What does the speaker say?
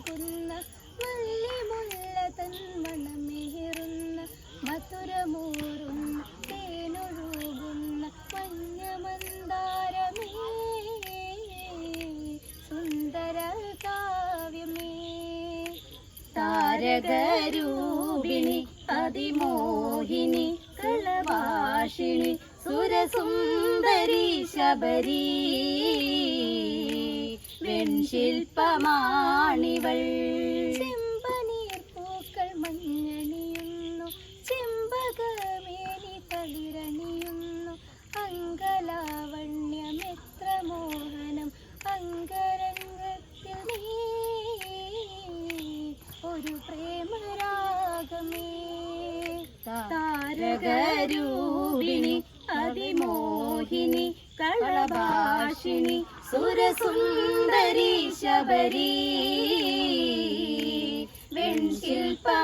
മുഴകുന്ന വള്ളിമുല്ല തന്മണമേറുന്ന മധുരമൂറും തേനൊഴുകുന്ന മഞ്ഞമന്ദാരമേ സുന്ദര കാവ്യമേ താരകരൂപിണി അതിമോഹിനി കളഭാഷിണി സുരസുന്ദരി ശബരീ. വെൺശില്പമാണിവൾ ചെമ്പനീർ പൂക്കൾ മഞ്ഞണിയുന്നു ചെമ്പകമേനി തളിരണിയുന്നു. അങ്കലാവണ്യമെത്ര മോഹനം അങ്കരംഗത്തിൽ നീ. ഒരു പ്രേമരാഗമേ. താരകരൂപിണി കളഭാഷിണി സുരസുന്ദരി ശബരി. വെൺശില്പമാണവൾ.